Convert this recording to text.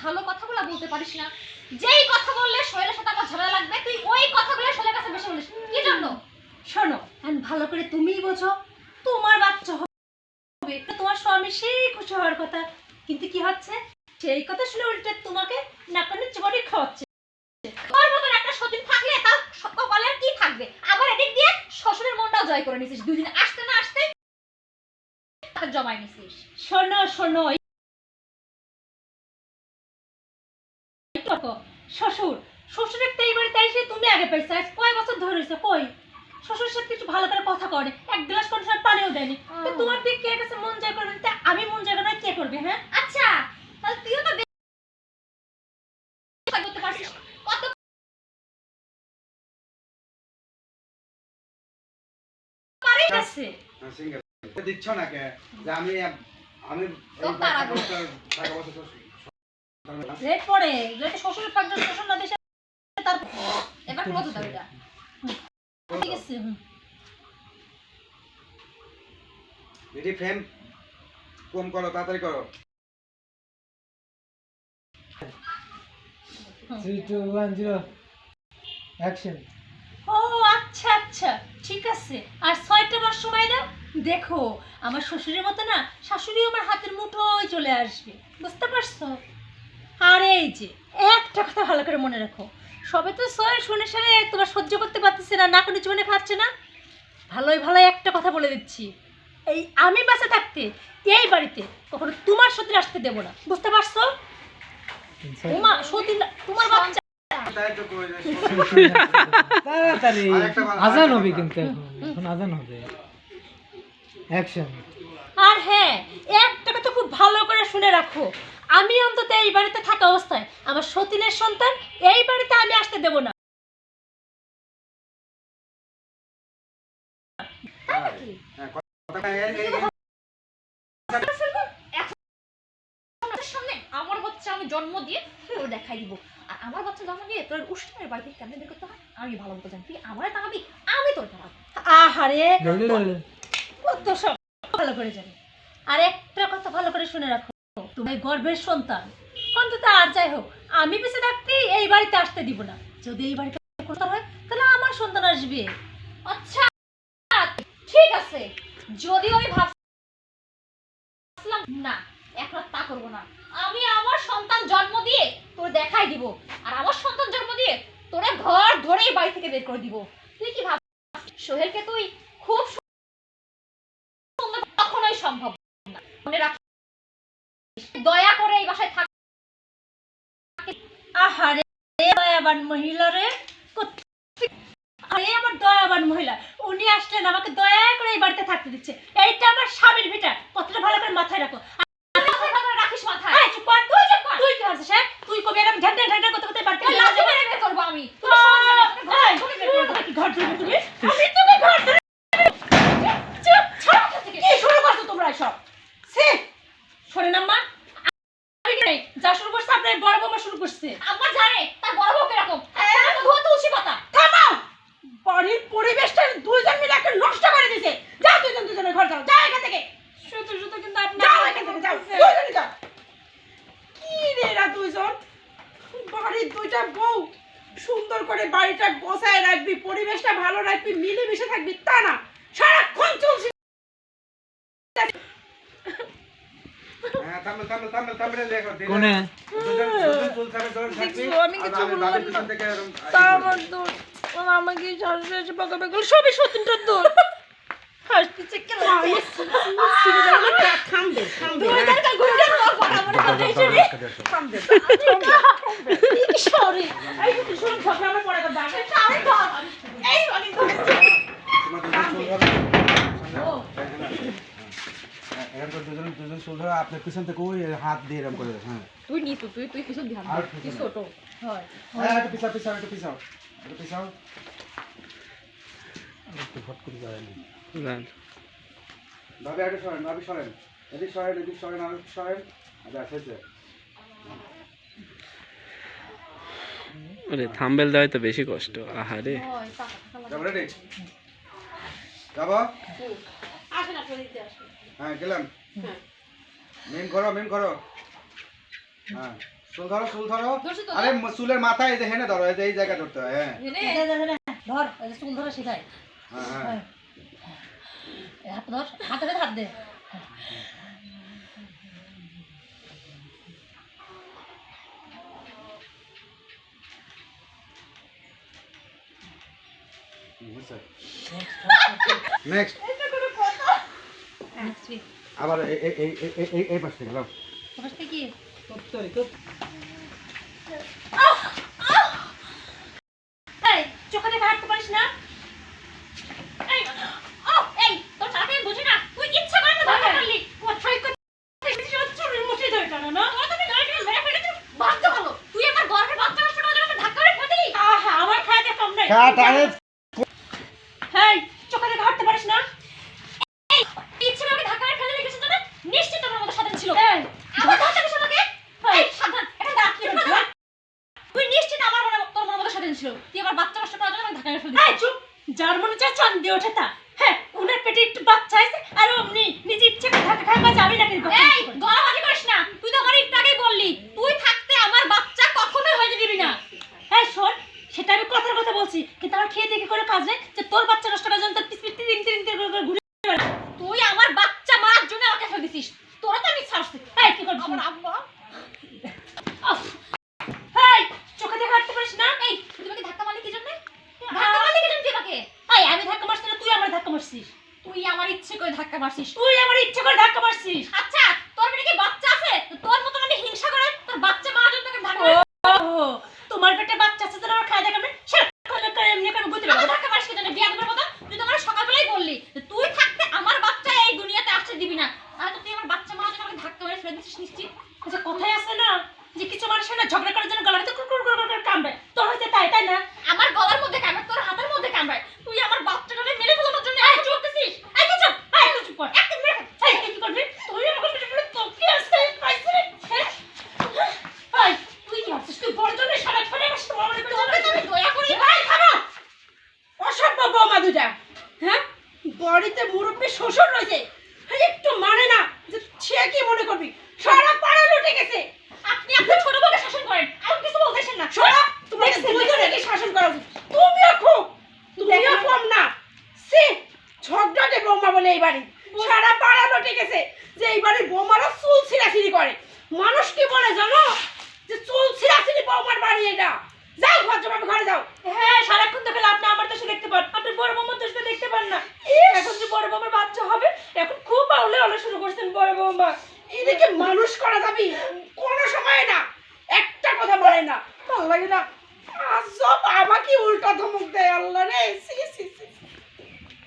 ভালো কথাগুলো বলতে পারিস না। যেই কথা বললে শৈলের সাথে আমার ঝামেলা লাগবে তুই ওই কথাগুলো শৈলের কাছে বেশি বলিস। কি জন্য? শোনো ভালো করে তুমিই বোঝো তোমার বাচ্চা হবে তোমার স্বামী সেই খুশি হওয়ার কথা। কিন্তু কি হচ্ছে? সেই কথা শুনে উল্টে তোমাকে নাকানের চিবড়ি খাওয়াচ্ছে। তোর মতন একটা সতীন থাকলে তার কপালে আর কি থাকবে? আবার এদিক দিয়ে শ্বশুরের মনটাও জয় করে নিছিস। দুই দিন আসতে না আসতে জমাই নিছিস। শোনো শোনো শ্বশুর শ্বশুরের তো এই বাড়িতে এসে তুমি আগে পাইছো আজ কয় বছর ধরে হয়েছে কই? শ্বশুরের সাথে কিছু ভালো করে কথা করে এক গ্লাস কোনো সময় পানিও দেয়নি তো তোমার দিক কে কাছে মন জয় করবে? তা আমি মন জয় করবে কে করবে হ্যাঁ? আচ্ছা তাহলে তুইও তো করতে পারছিস। কত আছে সিঙ্গেল। দিচ্ছ না কে? যে আমি আমি টাকা পয়সা রেট পড়ে যদি শ্বশুরের পাঁচজন শ্বশুর না দেশে তার এবার কত দাও এটা ঠিক আছে হুম। ফ্রেম কম করো তাড়াতাড়ি করো। Three two one zero action ও আচ্ছা আচ্ছা ঠিক আছে। আর ছয়টা মাস সময় দাও। দেখো আমার শ্বশুরের মতো না শাশুড়ি আমার হাতের মুঠোয় চলে আসবে। বুঝতে পারছ? এই যে একটা কথা ভালো করে মনে রাখো। সবে তো ছয় শুনে শুনে তোমার সহ্য করতে পারতেছে না না কোনো জীবনে খাচ্ছে না। ভালোই ভালোই একটা কথা বলে দিচ্ছি। এই আমি বাসে থাকতে এই বাড়িতে কখনো তোমার সতীন আসতে দেবো না। বুঝতে পারছ? তোমার সতীন তোমার বাচ্চা। তাই তো কই যে তাড়াতাড়ি আজান হবে কিন্তু এখন। এখন আজান হবে। অ্যাকশন আর হ্যাঁ একটা কথা খুব ভালো করে শুনে রাখো। আমি অন্তত এই বাড়িতে থাকা অবস্থায় আমার সতীনের সন্তান এই বাড়িতে আমি আসতে দেব না। হ্যাঁ, আমার বাচ্চা আমি জন্ম দিয়ে তোর দেখাই দিব। আর আমার বাচ্চা জন্ম দিয়ে তোর উষ্ণের বাড়িতে কেমনে বের করতে হয়? আমি ভালো মতো জানি। তুই আমার তাড়াবি আমি তোর আহারে! কত সব ভালো করে জানি। আর একটা কথা ভালো করে শুনে রাখো। তুমি গর্বের সন্তান। অন্তত আর যাই হোক, আমি বেঁচে থাকতে এই বাড়িতে আসতে দিব না। যদি এই বাড়িতে হয়, তাহলে আমার সন্তান আসবে। আচ্ছা ঠিক আছে। যদি আমি ভাবছিলাম, না, এখন তা করব না। আমি আমার সন্তান জন্ম দিয়ে তোর দেখাই দিব। আর আমার সন্তান জন্ম দিয়ে তোরা ঘর ধরে এই বাড়ি থেকে বের করে দিব। তুই কি ভাব, সোহেলকে তুই খুব কখনোই সম্ভব না। মনে এই বাসায় থাক আহারে দয়াবান মহিলা রে আরে আমার দয়াবান মহিলা উনি আসলেন আমাকে দয়া করে এই বাড়িতে থাকতে দিচ্ছে। এইটা আমার স্বামীর ভিটা কতটা ভালো করে মাথায় রাখো। রাখিস মাথায়। তুই তুই কি হ্যাঁ? তুই কবি এরকম ঝান্ডা ঝান্ডা করতে করতে বাড়িতে তোর লাথি মেরে বের করব আমি তোর সঙ্গে ঘর ধরে বের করে দেবো। ঘর ধরে তুমি আমি তোকে ঘর ধরে চুপ ছাড় এখান থেকে। কি শুরু করছ তোমরা সব সে শোনেন আম্মা আমি কি নাই যা শুরু করছে আপনার বড় বৌমা শুরু করছে আম্মা জানে তার বড় বউ কীরকম? ধোয়া তুলসী পাতা। থামাও! বাড়ির পরিবেশটা দুইজন মিলে একটা নষ্ট করে দিয়েছে যাও দুইজন দুজনের ঘর যাও যাও এখান থেকে। শুধু শুধু কিন্তু আপনি যাও এখান থেকে যাও। দুইজনই যাও। কি রে এরা দুইজন? বাড়ির দুইটা বউ সুন্দর করে বাড়িটা গোছায় রাখবি পরিবেশটা ভালো রাখবি মিলেমিশে থাকবি তা না। সারাক্ষণ চলছে হ্যাঁ, থামবে, থামবে, থামবে, থামবে, দেখো, দিদি। কোনে আমি কিছু বললাম তা আমার দোষ আমাকে শাশুড়ি এসে বকাবে গেল সবই সতীনটার দোষ হাসতেছে কেন থামবে থামবে সরি এই তো শুন ঝগড়া আমার পরে করবে আগে আমি ধর এই অনেক ধরেছি তোমার দুজন চুল ধরো। ও। হ্যাঁ, এরম করে দুজন দুজন চুল ধরো, আপনি পিছন থেকে ওই হাত দিয়ে এরম করে হ্যাঁ। তুই নিতু তুই তুই কিছু ধ্যান আর দে তুই ছোট হয় হ্যাঁ, একটু পিছাও, পিছাও, একটু পিছাও, একটু পিছাও। ভাবি, একটু সরেন, ভাবি সরেন। এদিক সরেন, এদিক সরেন, আর একটু সরেন। আর ব্যাস, হয়েছে। ওরে থাম্বেল দেওয়াই তো বেশি কষ্ট আহারে হয় টাকা টাকা যাব, ready? যাব? আসেন আপনার দিতে আসেন হ্যাঁ, মিম করো, মিম করো। হ্যাঁ, চুল ধরো চুল ধরো। আরে চুলের মাথায় এই যে হেনে ধরো এই যে এই জায়গা ধরতে হয় হ্যাঁ। ধর এই যে চুল ধরা শেখায় হ্যাঁ হ্যাঁ। হাত ধর হাতে হাতে দে। Next week. আবার এই পাশ থেকে লাও চোখে দেখে হাঁটতে পারিস না? হেই চোখে দেখে হাঁটতে পারিস না? তুই ইচ্ছে আমাকে ধাক্কা মেরে ফেলে দিলি কিসের জন্য? নিশ্চয়ই মতো সাধারণ ছিল। আবার ধাক্কা দিস আমাকে? এই, সাবধান, এটা দাঁত কি করে তুই নিশ্চিত আমার মনে তোর মনের মতো স্বাধীন ছিল। তুই আমার বাচ্চা নষ্ট করার জন্য আমাকে ধাক্কা মেরে ফেলে এই চুপ। যার মনে চায় চান্দি ওঠে তা। হ্যাঁ উনার পেটে একটু বাচ্চা আছে আর অমনি নিজে ইচ্ছে করে ঢাকা খাই যাবি না কিন্তু এই গলাবাজি করিস না। তুই তো আমার একটু আগেই বললি তুই থাকতে আমার বাচ্চা কখনোই হয়ে দিবি না। হ্যাঁ শোন সেটা আমি কথার কথা বলছি কিন্তু আমার খেয়ে দেখে করে কাজ নেই যে তোর বাচ্চা নষ্ট করার জন্য তোর পিস পিস তিন তিন করে ঘুরে তুই আমার বাচ্চা মারার জন্য আমাকে ফেলে দিছিস। তোরা তো আমি ছাড়ছি। এই কি করছিস? আমার আম্মা। হেই চোখে দেখে হাঁটতে পারিস না? এই তুই আমাকে ধাক্কা মারলি কি জন্য? ধাক্কা মারলি কি জন্য তুই আমাকে? এই আমি ধাক্কা মারছি না তুই আমার ধাক্কা মারছিস। তুই আমার ইচ্ছে করে ধাক্কা মারছিস। তুই আমার ইচ্ছে করে ধাক্কা মারছিস। আচ্ছা তোর পেটে কি বাচ্চা আছে তো তোর মতন আমি হিংসা করে তোর বাচ্চা মারার জন্য তোকে ধাক্কা মারি ও তোমার পেটে বাচ্চা আছে তোর আমার খাই দেখাবে সে করে করে এমনি করে গুতে আমাকে ধাক্কা মারিস কি জন্য বিয়া দেবার মতো তুই তো আমার সকালবেলাই বললি যে তুই থাকতে আমার বাচ্চা এই দুনিয়াতে আসতে দিবি না আর তুই আমার বাচ্চা মারার জন্য আমাকে ধাক্কা মেরে ফেলে দিচ্ছিস নিশ্চিত আচ্ছা কথাই আছে না যে কিছু মানুষের না ঝগড়া করার জন্য গলাতে কুকুর কুকুর করে কামড়ে তোর হইতে তাই তাই না আমার গলার মধ্যে কামড়ায় তোর হাতের মধ্যে কামড়ায় তুই আমার বাচ্চাটাকে মেরে ফেলানোর জন্য এত চলতেছিস এই কি চুপ এই তুই চুপ কর। একদম মেরে এই কি করবি? তুই আমাকে মেরে ফেলে তোর কি আছে হ্যাঁ? এই তুই কি ভাবছিস? তুই বড় জন্য সারা ফেলে আমার সাথে বড় করে তোকে তো দয়া করি। ভাই থামো! অসভ্য বৌমা দুটা হ্যাঁ? বাড়িতে মুরব্বী শ্বশুর রয়েছে। একটু মানে না যে সে কি মনে করবি? সারা পাড়া লুটে গেছে। আপনি আপনার ছোট বোনকে শাসন করেন আর কিছু বলতেছেন না। সরা দুজনকে শাসন করা উচিত। তুমিও খুব তুমিও কম না। সে ঝগড়াটে বৌমা বলে এই বাড়ি। সারা পাড়া লটে গেছে যে এই বাড়ির বৌমারা চুল ছিঁড়াছিড়ি করে। মানুষ কি বলে জানো? যে চুল ছিঁড়াছিড়ি বৌমার বাড়ি এটা। যাও ভদ্রভাবে ঘরে যাও। হ্যাঁ সারাক্ষণ তো খেলে আপনি আমার দেশে দেখতে পান। আপনি বড় বৌমার দেশে দেখতে পান না। এখন যে বড় বৌমার বাচ্চা হবে এখন খুব আউলে আউলে শুরু করছেন বড় বৌমা। এদিকে মানুষ করা যাবি।